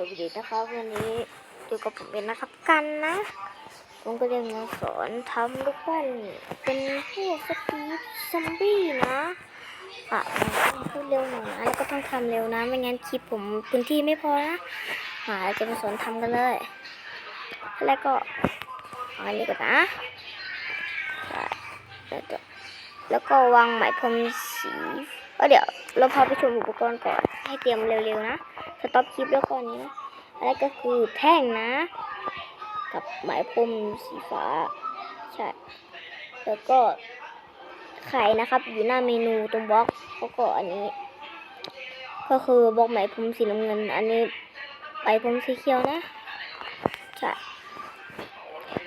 วัสดีนะครับวันนี้อยู่กับผมเป็นะครับกันนะผมก็จะมาสอนทำลูกปั้นเป็นพวกสปีดซัมบี้นะอะต้องพูดเร็วหน่อยนะแล้วก็ต้องทำเร็วนะไม่งั้นคลิปผมพื้นที่ไม่พอนะอ่าจะมาสอนทำกันเลย แล้วก็อันนี้ก่อนนะแล้วก็แล้วก็วางไหมพรมสี เออเดี๋ยวเราพาไปชมอุปกรณ์ก่อนให้เตรียมเร็วๆนะสต็อปคลิปแล้วก็อันนี้นะอันนี้ก็คือแท่งนะ กับไหมพรมสีฟ้าใช่แล้วก็ไข่นะครับอยู่หน้าเมนูตรงบล็อกแล้วก็อันนี้ ก็คือบล็อกไหมพรมสีน้ำเงิน อันนี้ไหมพรมสีเขียวนะใช่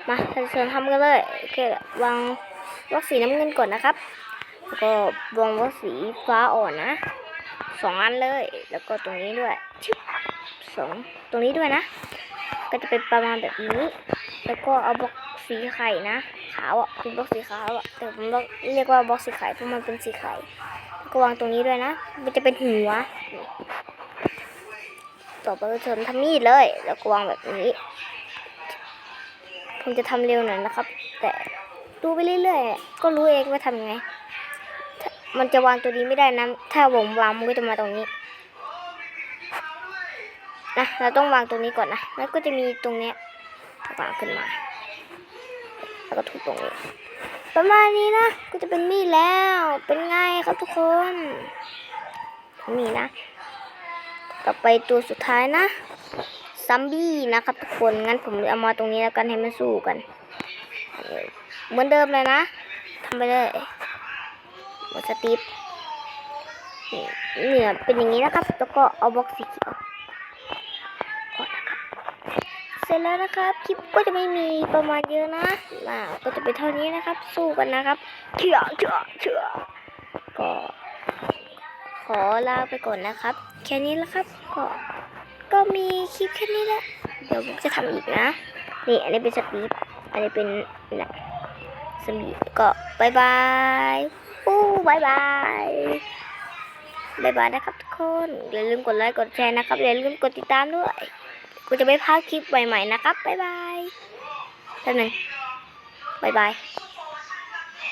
มาเชิญทำกันเลยโอเควางบล็อกสีน้ำเงินก่อนนะครับ ก็วางบล็อกสีฟ้าอ่อนนะสองอันเลย แล้วก็ตรงนี้ด้วยชึบสองตรงนี้ด้วยนะ ก็จะเป็นประมาณแบบนี้ แล้วก็เอาบล็อกสีไข่นะขาวอะเป็นบล็อกสีขาวอะแต่ผมเรียกว่าบล็อกสีไข่เพราะมันเป็นสีไข่ก็วางตรงนี้ด้วยนะ มันจะเป็นหัว ต่อไปก็เชิญทำมีดเลย แล้วก็วางแบบนี้ ผมจะทำเร็วหน่อยนะครับ แต่ดูไปเรื่อยๆ ก็รู้เองว่าทำยังไง มันจะวางตัวนี้ไม่ได้นะ ถ้าวงวางมันก็จะมาตรงนี้นะเราต้องวางตรงนี้ก่อนนะแล้วก็จะมีตรงเนี้ยวางขึ้นมา แล้วก็ถูตรงนี้ ประมาณนี้นะ ก็จะเป็นมีดแล้ว เป็นไงครับทุกคนมีนะ ต่อไปตัวสุดท้ายนะซัมบี้นะครับทุกคน งั้นผมเอามาตรงนี้แล้วกันให้มันสู้กัน เหมือนเดิมเลยนะทำไปเลย หมดสติปนี่เหนือเป็นอย่างนี้นะครับ แล้วก็เอาบล็อกสีเขียวก่อนนะครับเสร็จแล้วนะครับ คลิปก็จะไม่มีประมาณเยอะนะอ่าก็จะเป็นเท่านี้นะครับ สู้กันนะครับเชื่อเชื่อเชื่อก็ขอลาไปก่อนนะครับ แค่นี้แล้วครับ ก็ก็มีคลิปแค่นี้แหละ เดี๋ยวผมจะทำอีกนะ นี่อันนี้เป็นสปีดอันนี้เป็นนะสปีดก็บายบาย บายบายบายบายนะครับทุกคนอย่าลืมกดไลค์กดแชร์นะครับอย่าลืมกดติดตามด้วยกูจะไม่พลาดคลิปใหม่ๆนะครับบายบายแป๊บหนึงบายบาย